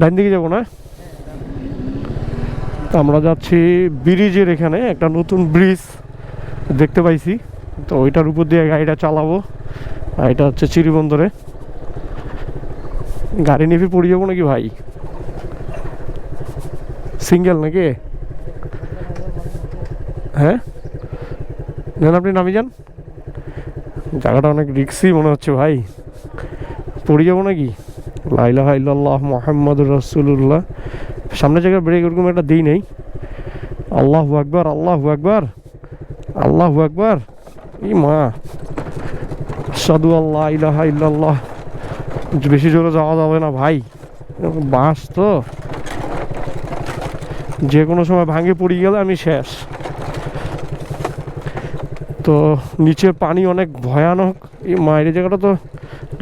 ডান দিকে যাব না? আমরা যাচ্ছি ব্রিজের এখানে, একটা নতুন ব্রিজ দেখতে পাইছি। তো ওইটার উপর দিয়ে গাড়িটা চালাবো। আর এটা হচ্ছে চিরিবন্দরে গাড়ি নিয়ে পড়ে যাব নাকি ভাই? সিঙ্গেল নাকি? হ্যাঁ? নেন আপনি নামি যান। জায়গাটা অনেক রিক্সি মনে হচ্ছে ভাই। পড়ে যাব নাকি? লাইলাহা ইল্লাল্লাহ মোহাম্মদ রসুল্লাহ সামনে জায়গায় ব্রেক ওরকম একটা দিই নেই। আল্লাহ আকবার আল্লাহ আকবার আল্লাহ আকবার। ই মা। সাধু আল্লাহ ইলাহা ইল্লাল্লাহ। বেশি জোরে যাওয়া যাবে না ভাই। বাস তো। যে কোনো সময় ভাঙে পড়ে গেলে আমি শেষ। তো নিচে পানি অনেক ভয়ানক। এই মায়ের জায়গাটা তো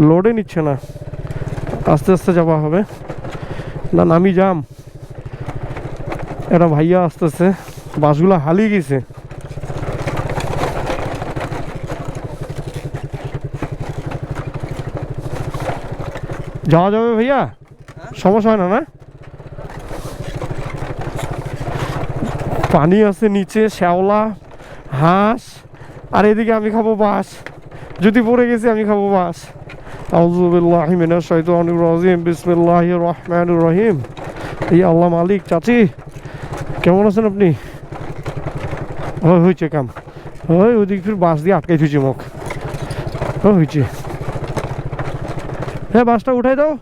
লোডে নিচ্ছে না। আস্তে আস্তে যাওয়া হবে। না নামি যাম। এটা ভাইয়া আসতেছে, বাসগুলো হালিয়ে গেছে। যাওয়া যাবে ভাইয়া? সমস্যা হয় না না? পানি আছে নিচে, শ্যাওলা, হাঁস, আর এদিকে আমি খাব বাস যদি পড়ে গেছি আমি খাব বাস আউজুবিল্লাহ মিনাশ শাইতানির রাজিম বিসমিল্লাহির রহমানির রহিম এই আল্লাহ মালিক চাচি কেমন আছেন আপনি? ওই হয়েছে কাম। ওই ওদিক ফির বাস দিয়ে আটকাই থুইছে মুখ ও হয়েছে। হ্যাঁ বাসটা উঠাই দাও।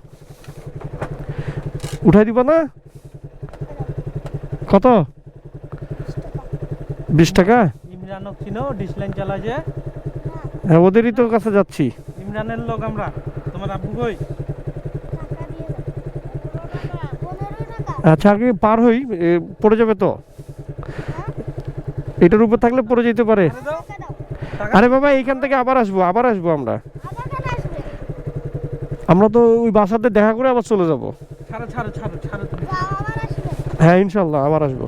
উঠাই দিবা না? কত? বিশ টাকা? ইমরানক চিনো ডিসলাইন চালা যে হ্যাঁ ওদেরই তো কাছে যাচ্ছি। ইমরানের লোক আমরা। তোমার আব্বু কই? আচ্ছা আগে পার হই পড়ে যাবে তো? এটার উপর থাকলে পড়ে যেতে পারে। আরে বাবা এইখান থেকে আবার আসব আবার আসব আমরা। আমরা তো ওই বাসাতে দেখা করে আবার চলে যাব। হ্যাঁ ইনশাল্লাহ আবার আসব।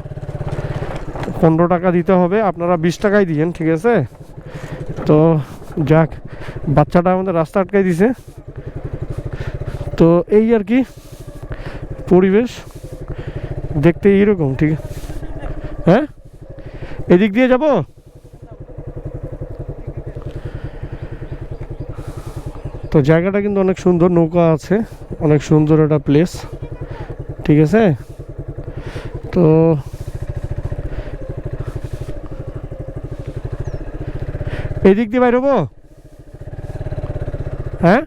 পনেরো টাকা দিতে হবে আপনারা বিশ টাকাই দিয়েন ঠিক আছে? তো যাক, বাচ্চাটা আমাদের রাস্তা আটকাই দিছে। তো এই আর কি, পরিবেশ, দেখতে এইরকম, ঠিক হ্যাঁ? এদিক দিয়ে যাব? তো জায়গাটা কিন্তু অনেক সুন্দর, নৌকা আছে, অনেক সুন্দর একটা প্লেস ঠিক আছে? তো এদিক দিয়ে বাইর হব হ্যাঁ?